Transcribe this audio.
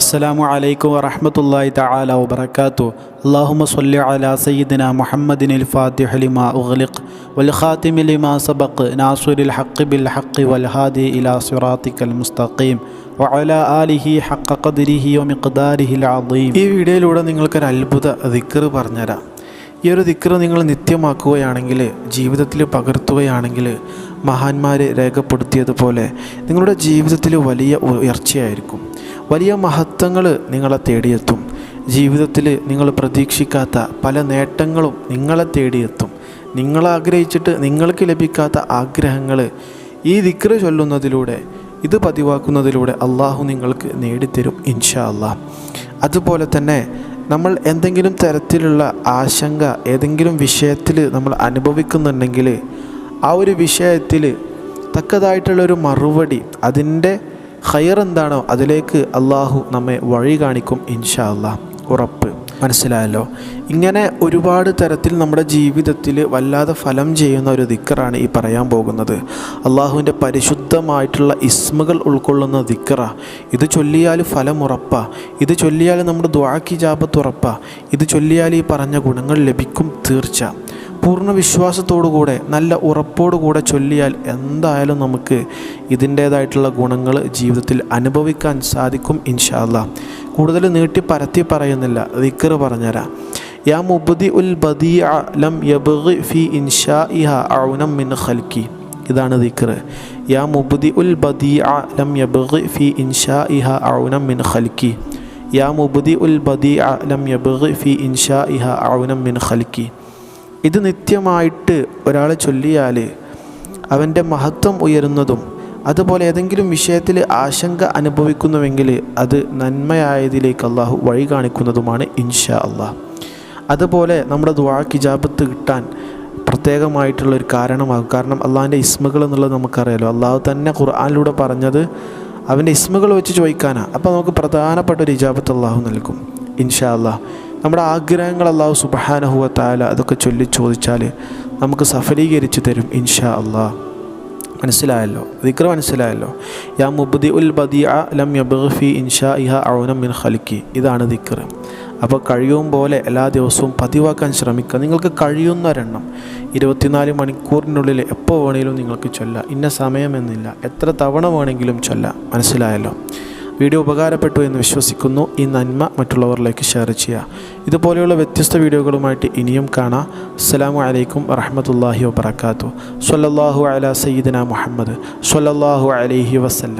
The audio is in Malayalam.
അസ്സലാമു അലൈക്കും വറഹ്മത്തുള്ളാഹി തആല വബറകാതു അല്ലാഹുമ്മ സ്വല്ലി അലാ സയ്യിദിന മുഹമ്മദിനിൽ ഫാത്തിഹ ലിമാ ഉഗ്ലിഖ് വൽ ഖാതിമി ലിമാ സബഖ് നാസിറിൽ ഹഖ് ബിൽ ഹഖ് വൽ ഹാദി ഇലാ സിറാത്തിക്കൽ മുസ്തഖീം വഅലാ ആലിഹി ഹഖ ഖദ്രിഹി വമിഖ്ദാരിഹിൽ അദീം. ഈ വീഡിയോയിലൂടെ നിങ്ങൾക്കൊരു അത്ഭുത ദിക്ർ പറഞ്ഞുതരാം. ഈ ഒരു ദിക്ര നിങ്ങൾ നിത്യമാക്കുകയാണെങ്കിൽ ജീവിതത്തിൽ പകർത്തുകയാണെങ്കിൽ മഹാന്മാരെ രേഖപ്പെടുത്തിയതുപോലെ നിങ്ങളുടെ ജീവിതത്തിൽ വലിയ ഉയർച്ചയായിരിക്കും. വലിയ മഹത്വങ്ങൾ നിങ്ങളെ തേടിയെത്തും. ജീവിതത്തിൽ നിങ്ങൾ പ്രതീക്ഷിക്കാത്ത പല നേട്ടങ്ങളും നിങ്ങളെ തേടിയെത്തും. നിങ്ങൾ ആഗ്രഹിച്ചിട്ട് നിങ്ങൾക്ക് ലഭിക്കാത്ത ആഗ്രഹങ്ങൾ ഈ ദിക്ര ചൊല്ലുന്നതിലൂടെ ഇത് പതിവാക്കുന്നതിലൂടെ അള്ളാഹു നിങ്ങൾക്ക് നേടിത്തരും ഇൻഷാ അള്ളാഹ്. അതുപോലെ തന്നെ നമ്മൾ എന്തെങ്കിലും തരത്തിലുള്ള ആശങ്ക ഏതെങ്കിലും വിഷയത്തിൽ നമ്മൾ അനുഭവിക്കുന്നുണ്ടെങ്കിൽ ആ ഒരു വിഷയത്തിൽ തക്കതായിട്ടുള്ളൊരു മറുപടി അതിന്റെ ഹയർ എന്താണോ അതിലേക്ക് അള്ളാഹു നമ്മെ വഴി കാണിക്കും ഇൻഷാ അള്ളാഹ്. ഉറപ്പ്. മനസ്സിലായല്ലോ. ഇങ്ങനെ ഒരുപാട് തരത്തിൽ നമ്മുടെ ജീവിതത്തിൽ വല്ലാതെ ഫലം ചെയ്യുന്ന ഒരു ദിക്കറാണ് ഈ പറയാൻ പോകുന്നത്. അള്ളാഹുവിന്റെ പരിശുദ്ധമായിട്ടുള്ള ഇസ്മുകൾ ഉൾക്കൊള്ളുന്ന ദിക്കറ. ഇത് ചൊല്ലിയാൽ ഫലം ഉറപ്പാ. ഇത് ചൊല്ലിയാൽ നമ്മുടെ ദ്വാക്കി ജാപത്ത് ഉറപ്പാ. ഇത് ചൊല്ലിയാൽ ഈ പറഞ്ഞ ഗുണങ്ങൾ ലഭിക്കും തീർച്ച. പൂർണ വിശ്വാസത്തോടുകൂടെ നല്ല ഉറപ്പോടുകൂടെ ചൊല്ലിയാൽ എന്തായാലും നമുക്ക് ഇതിന്റേതായിട്ടുള്ള ഗുണങ്ങൾ ജീവിതത്തിൽ അനുഭവിക്കാൻ സാധിക്കും ഇൻഷാല്ല കൂടുതൽ നീട്ടി പരത്തി പറയുന്നില്ല ദിക്കർ പറഞ്ഞുതരാം. യാ മുബദി ഉൽ ലം ഫി മിൻ ഖൽക്കി ഇതാണ് ദിക്കർ യാ മുബദി ഉൽ ബദീ ലം യബ്ഗി ഫി ഇൻഷാ ഇഹ ഔനം മിൻ ഖൽക്കി യാ മുബദി ഉൽ ബദീ ലം യബ്ഗി ഫി ഇൻഷാ ഇഹ ഔനം മിൻ ഖൽക്കി ഇത് നിത്യമായിട്ട് ഒരാൾ ചൊല്ലിയാൽ അവന്റെ മഹത്വം ഉയരുന്നതും അതുപോലെ ഏതെങ്കിലും വിഷയത്തിൽ ആശങ്ക അനുഭവിക്കുന്നുവെങ്കിൽ അത് നന്മയായതിലേക്ക് അള്ളാഹു വഴി കാണിക്കുന്നതുമാണ് ഇൻഷാ അള്ളാഹ്. അതുപോലെ നമ്മുടെ ദ്വാ കിജാബത്ത് കിട്ടാൻ പ്രത്യേകമായിട്ടുള്ളൊരു കാരണമാകും. കാരണം അള്ളാഹിന്റെ ഇസ്മുകൾ എന്നുള്ളത് നമുക്കറിയാലോ. അള്ളാഹു തന്നെ ഖുർആാനിലൂടെ പറഞ്ഞത് അവന്റെ ഇസ്മുകൾ വെച്ച് ചോദിക്കാനാണ്. അപ്പോൾ നമുക്ക് പ്രധാനപ്പെട്ട ഒരു ഇജാബത്ത് അള്ളാഹു നൽകും. ഇൻഷാ അള്ളാഹ്. നമ്മുടെ ആഗ്രഹങ്ങൾ അള്ളാഹു സുബഹാനഹുവ അതൊക്കെ ചൊല്ലി ചോദിച്ചാൽ നമുക്ക് സഫലീകരിച്ച് തരും ഇൻഷാ അള്ളാ മനസ്സിലായല്ലോ? ദിക്ർ മനസ്സിലായല്ലോ? യാ മുബ്ദി ഉൽ ബദിയ ലം യബഫി ഇൻഷാ ഇഹ ഔനം മിൻ ഖലിക്കി ഇതാണ് ദിക്ർ. അപ്പോൾ കഴിയും പോലെ എല്ലാ ദിവസവും പതിവാക്കാൻ ശ്രമിക്കുക. നിങ്ങൾക്ക് കഴിയുന്ന ഒരെണ്ണം ഇരുപത്തിനാല് മണിക്കൂറിനുള്ളിൽ എപ്പോൾ വേണമെങ്കിലും നിങ്ങൾക്ക് ചൊല്ലാം. ഇന്ന സമയമെന്നില്ല എത്ര തവണ വേണമെങ്കിലും ചൊല്ലാം. മനസ്സിലായല്ലോ? വീഡിയോ ഉപകാരപ്പെട്ടു എന്ന് വിശ്വസിക്കുന്നു. ഈ നന്മ മറ്റുള്ളവരിലേക്ക് ഷെയർ ചെയ്യുക. ഇതുപോലെയുള്ള വ്യത്യസ്ത വീഡിയോകളുമായിട്ട് ഇനിയും കാണാം. അസ്സലാമു അലൈക്കും വറഹമത്തല്ലാഹി വബർക്കാത്തു സ്വല്ലല്ലാഹു അല സയ്യിദന മുഹമ്മദ്. സൊല്ലാഹു അലൈഹി വസല്ലം.